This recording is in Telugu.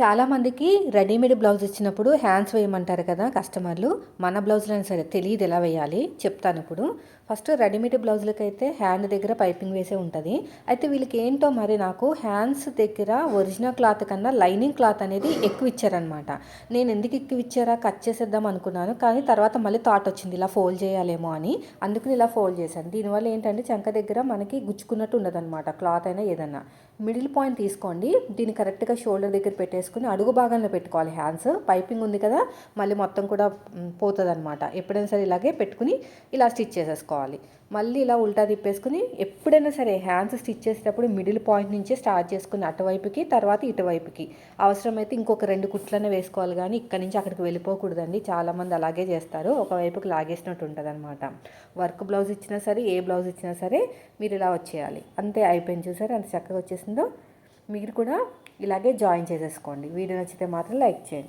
చాలామందికి రెడీమేడ్ బ్లౌజ్ ఇచ్చినప్పుడు హ్యాండ్స్ వేయమంటారు కదా కస్టమర్లు. మన బ్లౌజ్లైనా సరే తెలియదు ఎలా వేయాలి చెప్తాను ఇప్పుడు. ఫస్ట్ రెడీమేడ్ బ్లౌజులకి అయితే హ్యాండ్ దగ్గర పైపింగ్ వేసే ఉంటుంది. అయితే వీళ్ళకి ఏంటో మరి నాకు హ్యాండ్స్ దగ్గర ఒరిజినల్ క్లాత్ కన్నా లైనింగ్ క్లాత్ అనేది ఎక్కువ ఇచ్చారనమాట నేను ఎందుకు ఎక్కువ ఇచ్చారా? కట్ చేసేద్దాం అనుకున్నాను. కానీ తర్వాత మళ్ళీ థాట్ వచ్చింది ఇలా ఫోల్డ్ చేయాలేమో అని. అందుకని ఇలా ఫోల్డ్ చేశాను. దీనివల్ల ఏంటంటే చంక దగ్గర మనకి గుచ్చుకున్నట్టు ఉండదన్నమాట క్లాత్ అయినా ఏదన్నా. మిడిల్ పాయింట్ తీసుకోండి. దీన్ని కరెక్ట్గా షోల్డర్ దగ్గర పెట్టేసుకుని అడుగు భాగంలో పెట్టుకోవాలి హ్యాండ్స్. పైపింగ్ ఉంది కదా మళ్ళీ మొత్తం కూడా పోతుంది అనమాట ఎప్పుడైనా సరే ఇలాగే పెట్టుకుని ఇలా స్టిచ్ చేసేసుకోవాలి. మళ్ళీ ఇలా ఉల్టా తిప్పేసుకుని ఎప్పుడైనా సరే హ్యాండ్స్ స్టిచ్ చేసేటప్పుడు మిడిల్ పాయింట్ నుంచే స్టార్ట్ చేసుకుని అటువైపుకి తర్వాత ఇటువైపుకి. అవసరమైతే ఇంకొక రెండు కుట్లనే వేసుకోవాలి కానీ ఇక్కడి నుంచి అక్కడికి వెళ్ళిపోకూడదండి. చాలామంది అలాగే చేస్తారు. ఒకవైపుకి లాగేసినట్టు ఉంటుంది అనమాట వర్క్ బ్లౌజ్ ఇచ్చినా సరే ఏ బ్లౌజ్ ఇచ్చినా సరే మీరు ఇలా వచ్చేయాలి. అంతే అయిపోయింది చూసారు? అంత చక్కగా వచ్చేసిందో? మీరు కూడా ఇలాగే జాయిన్ చేసేసుకోండి. వీడియో నచ్చితే మాత్రం లైక్ చేయండి.